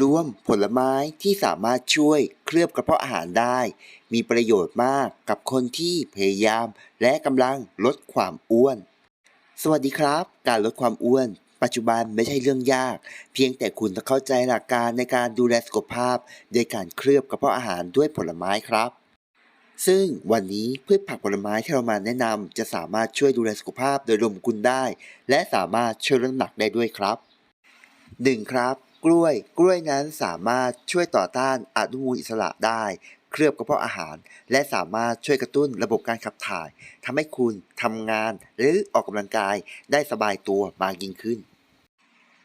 รวมผลไม้ที่สามารถช่วยเคลือบกระเพาะอาหารได้ มีประโยชน์มากกับคนที่พยายามและกำลังลดความอ้วน สวัสดีครับ การลดความอ้วน ปัจจุบันไม่ใช่เรื่องยาก เพียงแต่คุณต้องเข้าใจหลักการในการดูแลสุขภาพ โดยการเคลือบกระเพาะอาหารด้วยผลไม้ครับ ซึ่งวันนี้พืชผักผลไม้ที่เรามาแนะนำจะสามารถช่วยดูแลสุขภาพโดยรวมคุณได้ และสามารถช่วยลดน้ำหนักได้ด้วยครับ 1. ครับ กล้วย กล้วยนั้นสามารถช่วยต่อต้านอนุมูลอิสระได้ เคลือบกระเพาะอาหาร และสามารถช่วยกระตุ้นระบบการขับถ่ายทำให้คุณทำงานหรือออกกำลังกายได้สบายตัวมากยิ่งขึ้น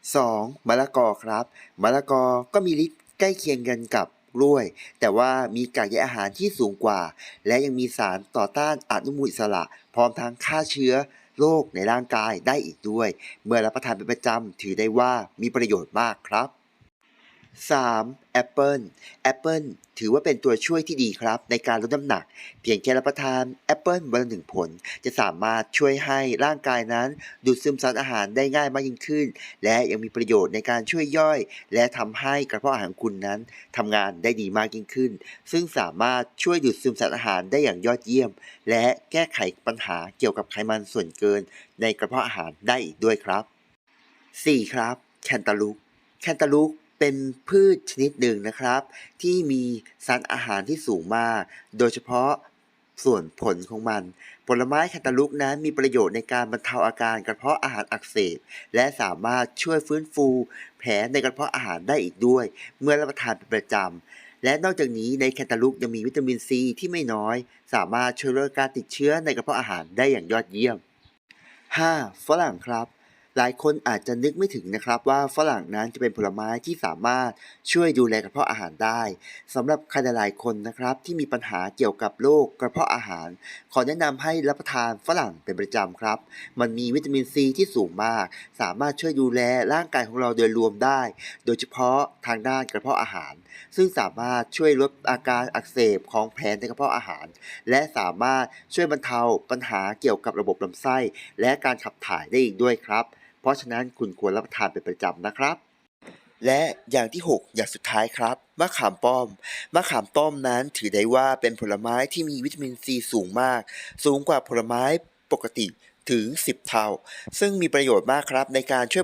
2. มะละกอครับ มะละกอก็มีฤทธิ์ใกล้เคียงกันกับกล้วย แต่ว่ามีกากใยอาหารที่สูงกว่า และยังมีสารต่อต้านอนุมูลอิสระ พร้อมทั้งฆ่าเชื้อ โรคในร่างกายได้อีกด้วย เมื่อรับประทานเป็นประจำถือได้ว่ามีประโยชน์มากครับ 3. แอปเปิลแอปเปิลถือว่าเป็นตัวช่วยที่ดีครับ ในการลดน้ำหนัก เพียงแค่รับประทานแอปเปิลวันละหนึ่งผล จะสามารถช่วยให้ร่างกายนั้น ดูดซึมสารอาหารได้ง่ายมากยิ่งขึ้น และยังมีประโยชน์ในการช่วยย่อย และทำให้กระเพาะอาหารคุณนั้นทำงานได้ดีมากยิ่งขึ้น ซึ่งสามารถช่วยดูดซึมสารอาหารได้อย่างยอดเยี่ยม และแก้ไขปัญหาเกี่ยวกับไขมันส่วนเกิน ในกระเพาะอาหารได้อีกด้วยครับ 4. ครับแคนตาลูปแคนตาลูป เป็นพืชชนิดหนึ่งนะครับ ที่มีสารอาหารที่สูงมาก โดยเฉพาะส่วนผลของมัน ผลไม้แคนตาลูปนั้นมีประโยชน์ในการบรรเทาอาการกระเพาะอาหารอักเสบ และสามารถช่วยฟื้นฟู แผลในกระเพาะอาหารได้อีกด้วย เมื่อรับประทานเป็นประจำ และนอกจากนี้ในแคนตาลูปยังมีวิตามินซีที่ไม่น้อย สามารถช่วยลดการติดเชื้อในกระเพาะอาหารได้อย่างยอดเยี่ยม 5. ฝรั่งครับ หลายคนอาจจะนึกไม่ถึงนะครับว่าฝรั่งนั้นจะเป็นผลไม้ที่สามารถช่วยดูแลกระเพาะอาหารได้สำหรับใครหลายๆคนนะครับที่มีปัญหาเกี่ยวกับโรคกระเพาะอาหาร ขอแนะนำให้รับประทานฝรั่งเป็นประจำครับ มันมีวิตามินซีที่สูงมาก สามารถช่วยดูแลร่างกายของเราโดยรวมได้ โดยเฉพาะทางด้านกระเพาะอาหาร ซึ่งสามารถช่วยลดอาการอักเสบของแผลในกระเพาะอาหาร และสามารถช่วยบรรเทาปัญหาเกี่ยวกับระบบลำไส้ และการขับถ่ายได้อีกด้วยครับ ราะฉะนั้นคุณควรรับประทานเป็นประจำนะครับ และอย่างที่ 6 อย่างสุดท้ายครับมะขามป้อม มะขามป้อมนั้นถือได้ว่าเป็นผลไม้ที่มีวิตามินซีสูงมาก สูงกว่าผลไม้ปกติถึง 10 เท่า ซึ่งมีประโยชน์มากครับในการช่วย